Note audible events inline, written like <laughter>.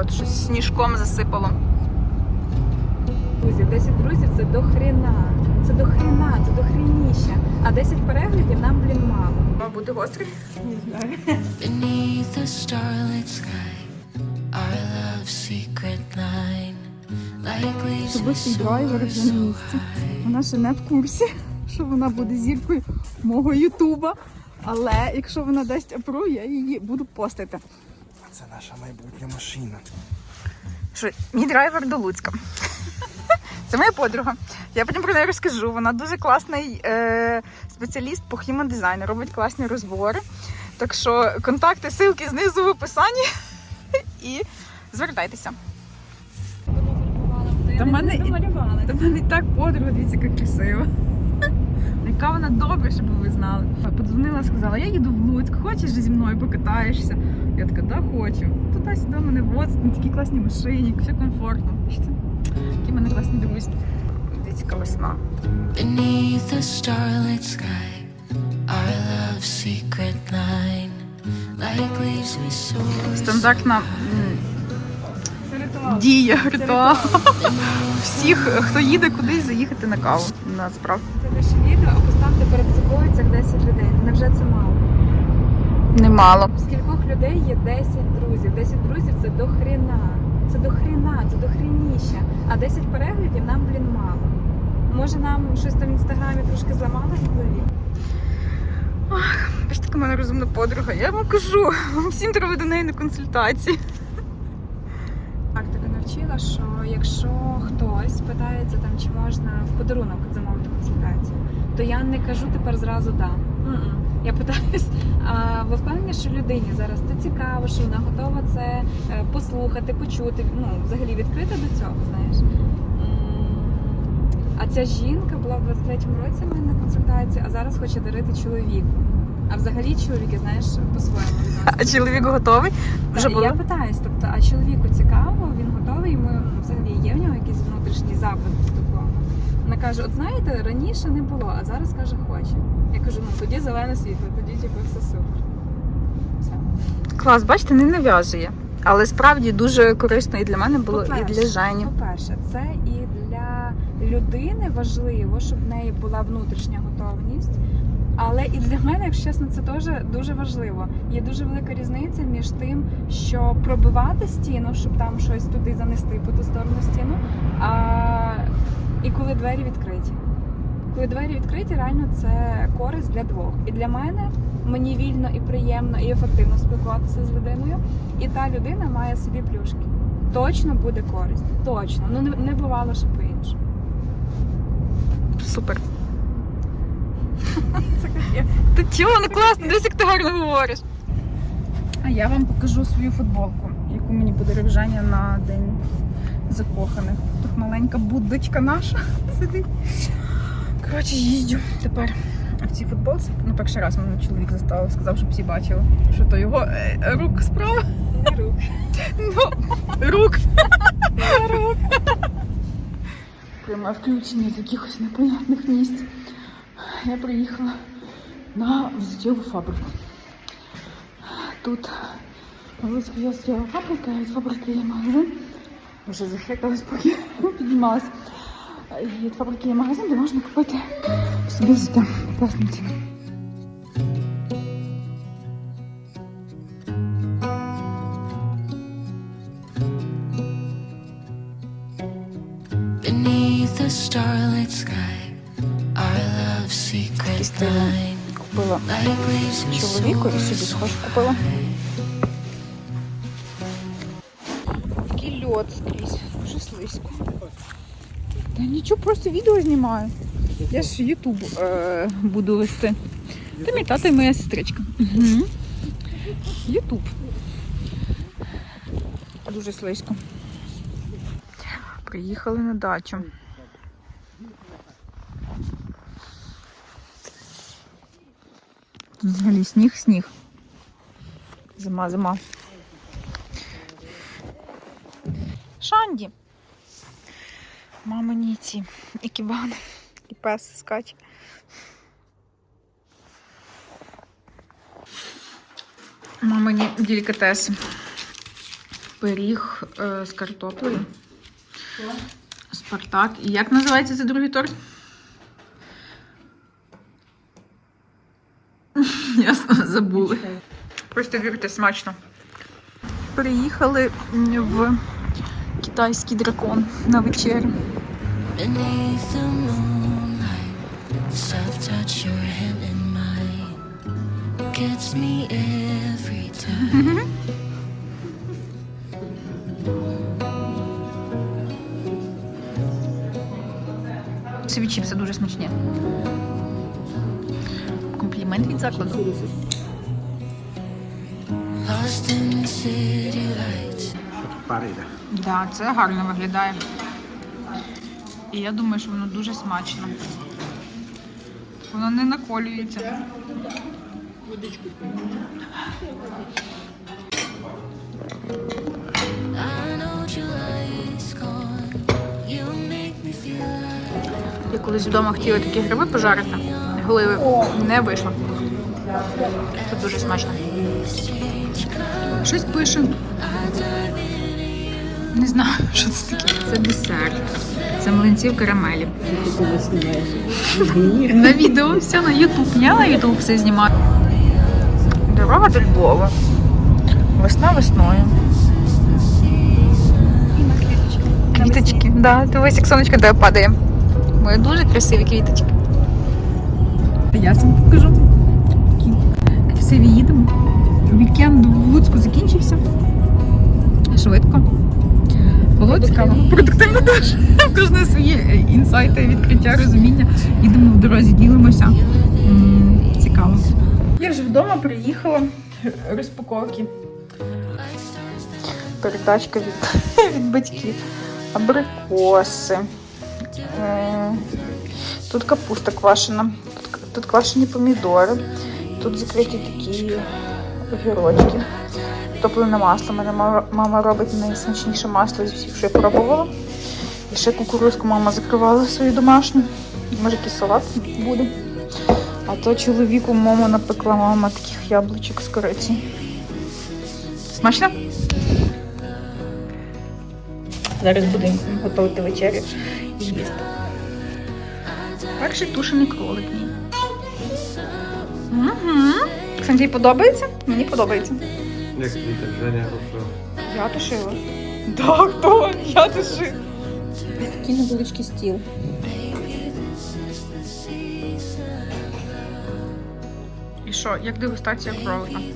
от щось сніжком засипало. Друзів, 10 друзів це до хрена. Це до хрена, це до хреніща. А 10 переглядів нам, блін, мало. Мав бути гострий. Beneath the starlit sky, our love secret line, like leaves Особистий драйвер вже на місці. Вона ще не в курсі, що вона буде зіркою мого Ютуба. Але якщо вона дасть апру, я її буду постити. Це наша майбутня машина. Що, мій драйвер до Луцька. <laughs> Це моя подруга. Я потім про неї розкажу. Вона дуже класний е, спеціаліст по human дизайну, робить класні розбори. Так що контакти, ссылки знизу в описанні. <laughs> І звертайтеся. Та в мене Та мене і так подруга, дивіться, яка красива. <laughs> Яка вона добра, щоб ви знали. Подзвонила, сказала, я їду в Луцьк, хочеш зі мною покатаєшся? Я така, да, хочу. Туди-сюди мене возить, на такій класній машині, все комфортно. Бачите? В мене класні друзі. Дивіться, весна. Beneath the starlit sky, our love secret line, like leaves we soar. Стандартна ритуал. дія, ритуал. Всіх, хто їде кудись, заїхати на каву. Насправді. Це ваше відео, а поставте перед собою цих 10 людей. Невже це мало? Немало. У скількох людей є 10 друзів. 10 друзів це до хрена. Це до хрена, це до хреніща. А 10 переглядів нам, блін, мало. Може нам щось там в інстаграмі трошки зламало в голові? Бачите, така мене розумна подруга. Я вам кажу, вам всім треба до неї на консультації. Практика навчила, що якщо хтось питається там, чи можна в подарунок замовити консультацію, то я не кажу тепер зразу да. М-м. Я питаюсь, а ви впевнені, що людині зараз це цікаво, що вона готова це е, послухати, почути, ну взагалі відкрита до цього, знаєш. А ця жінка була в 23-му році в мене на консультації, а зараз хоче дарити чоловіку. А взагалі чоловіки, знаєш, по-своєму. А чоловік готовий? Вже було? Я питаюсь, тобто, а чоловіку цікаво, він готовий, йому взагалі є в нього якийсь внутрішній запит до такого. Вона каже: от знаєте, раніше не було, а зараз каже, хоче. Я кажу, ну тоді зелене світло, тоді типу все супер. Все. Клас, бачите, не нав'язує. Але справді дуже корисно і для мене було, і для Жені. По-перше, це і для людини важливо, щоб в неї була внутрішня готовність. Але і для мене, якщо чесно, це теж дуже важливо. Є дуже велика різниця між тим, що пробивати стіну, щоб там щось туди занести по ту сторону стіну, а і коли двері відкриті. Коли двері відкриті, реально це користь для двох. І для мене мені вільно і приємно і ефективно спілкуватися з людиною. І та людина має собі плюшки. Точно буде користь. Точно. Ну не, не бувало ще по-іншому. Супер. <laughs> Це капець. Та чого, ну класно, дивись, як ти гарно говориш. А я вам покажу свою футболку, яку мені подарив Женя на день закоханих. Тут маленька будочка наша <laughs> сидить. Коротше, їздю тепер в цій футболці. Ну, перший раз мене чоловік заставив, сказав, щоб всі бачили, що то його е, рук справа. Не рук. <laughs> Ну, рук. рук. Прямо включення з якихось непонятних місць. Я приїхала на взуттєву фабрику. Тут Луцька є взуттєва фабрика, від фабрики є магазин. Вже захекалась, поки <laughs> піднімалась. Від фабрики є магазин, де можна купити собі. Класна ціна. Beneath starlit sky, our love secret купила чоловіку і собі схож купила. Льод скрізь, дуже слизько. Та нічого, просто відео знімаю. Я ж Ютуб е, буду вести. Та мій тато і моя сестричка. Ютуб. Дуже слизько. Приїхали на дачу. Взагалі сніг, сніг. Зима, зима. Шанді. Мамині ці ікібани. І пес скаче. Мамині делікатеси. Пиріг е, з картоплею. Спартак. І як називається цей другий торт? <laughs> Ясно, забули. Просто вірте, смачно. Приїхали в китайський дракон на вечерю. Собі чіпси дуже смачні. Комплімент від закладу. Lost in the city lights. Парида. Да, це гарно виглядає. І я думаю, що воно дуже смачно. Воно не наколюється. Like Я колись вдома хотіла такі гриби пожарити, гливи не вийшло. Це дуже смачно. Щось пише. Не знаю, що це таке. Це десерт. Це млинці в карамелі. На відео все на Ютуб. Я на Ютуб все знімаю. Дорога до Львова. Весна весною. Квіточки. Да, дивись, як сонечко де падає. Мої дуже красиві квіточки. Я вам покажу. Такі красиві їдемо. Вікенд в Луцьку закінчився. Швидко. Було цікаво. Продуктивно теж. <laughs> В кожного свої е, інсайти, відкриття, розуміння. Їдемо в дорозі, ділимося. Цікаво. Я вже вдома приїхала. Розпаковки. Передачка від, <laughs> від батьків. Абрикоси. Е, Тут капуста квашена, тут квашені помідори, тут закриті такі огірочки. Топлене масло. Мене мама робить найсмачніше масло з всіх, що я пробувала. І ще кукурузку мама закривала свою домашню. Може, якийсь салат буде. А то чоловіку мама напекла мама таких яблучок з кориці. Смачно? Зараз будемо готувати вечерю і їсти. Перший тушений кролик. Угу. Ксантій подобається? Мені подобається. Як тобі Женя рушила. Я тушила. Да, хто? Я тушила. Такий невеличкий стіл. І що, як дегустація кролика? <laughs>